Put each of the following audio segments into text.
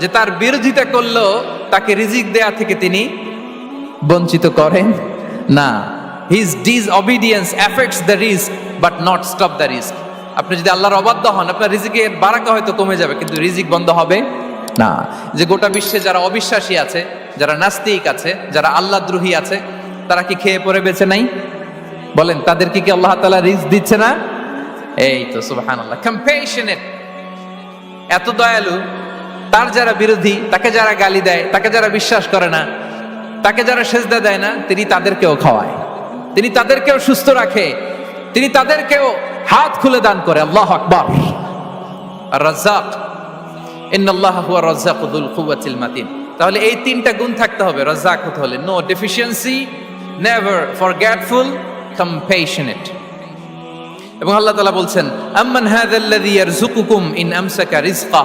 যে তার বিরোধিতা করলেও তাকে রিজিক দেয়া থেকে তিনি বঞ্চিত করেন। না his disobedience affects the রিস্ক বাট নট স্টপ দ্য রিস্ক আপনি যদি আল্লাহর অবাধ্য হন, আপনার রিজিকের বারাকা হয়তো কমে যাবে, কিন্তু রিজিক বন্ধ হবে না। যে গোটা বিশ্বে যারা অবিশ্বাসী আছে, যারা নাস্তিক আছে, যারা আল্লাহ দ্রোহী আছে, তারা কি খেয়ে পরে বেছে নাই? বলেন তাদেরকে কি আল্লাহ তালা রিস্ক দিচ্ছে না? এই তো সুবাহান আল্লাহ এত দয়ালু তার যারা বিরোধী, তাকে যারা গালি দেয়, তাকে যারা বিশ্বাস করে না, তাকে যারা সেজদা দেয় না, তিনি তাদেরকেও খাওয়ায়। তিনি তাদেরকেও সুস্থ রাখে। তিনি তাদেরকেও হাত খুলে দান করে। আল্লাহ আকবর। রাজ্জাক মাতিন। তাহলে এই তিনটা গুণ থাকতে হবে। রাজ্জাক হতে হলে no deficiency never forgetful, compassionate. এবং আল্লাহ তালা বলছেন, আম্মান হাদাল্লাযী ইয়ারযুকুকুম ইন আমসাকা রিজকা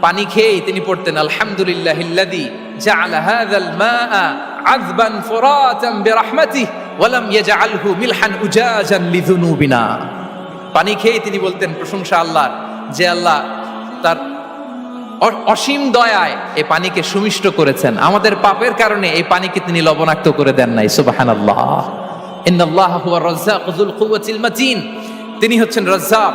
পানি খেয়েই তিনি পড়তেন আলহামদুলিল্লাহ মিলহান পানি খেয়ে তিনি বলতেন, প্রশংসা আল্লাহর যে আল্লাহ তার অসীম দয়ায় এই পানিকে সুমিষ্ট করেছেন। আমাদের পাপের কারণে এই পানিকে তিনি লবণাক্ত করে দেন নাই। কুওয়াতিল মাতিন। তিনি হচ্ছেন রাজ্জাক।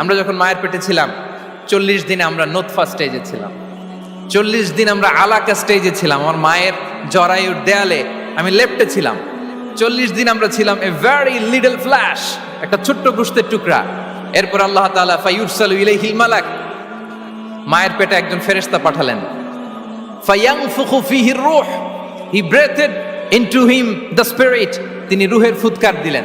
আমরা যখন মায়ের পেটে ছিলাম, চল্লিশ দিনে আমরা নোতফা স্টেজে ছিলাম। চল্লিশ দিন আমরা আলাকা স্টেজে ছিলাম। আমার মায়ের জরায়ুর দেয়ালে আমি লেফটে ছিলাম। চল্লিশ দিন আমরা ছিলাম এ ভেরি লিডল ফ্ল্যাশ একটা ছোট্ট গুস্তের টুকরা। এরপর আল্লাহ তাআলা ফায়ুরসালু ইলাইহিল মালাক, মায়ের পেটে একজন ফেরেশতা পাঠালেন। ফায়াংফুখু ফিহি রূহ he breathed into him the spirit তিনি রুহের ফুৎকার দিলেন।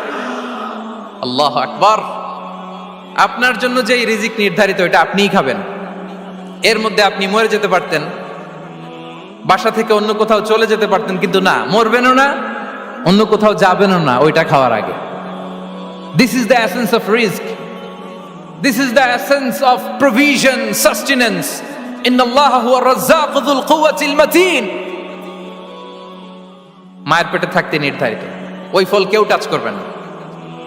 আল্লাহ আকবার। আপনার জন্য যে রিজিক নির্ধারিত, এটা আপনিই খাবেন। এর মধ্যে আপনি মরে যেতে পারতেন। বাসা থেকে অন্য কোথাও চলে যেতে পারতেন, কিন্তু না, মরবেনও না, অন্য কোথাও যাবেনও না, ওইটা খাওয়ার আগে। This is the essence of risk this is the essence of provision sustenance মায়ের পেটে থাকতে নির্ধারিত। ওই ফল কেউ টাচ করবে না।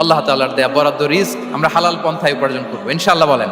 আল্লাহ তাল্লাহার দেয়া বরাদ্দ রিস্ক আমরা হালাল পন্থায় উপার্জন করব। ইনশাল্লাহ বলেন।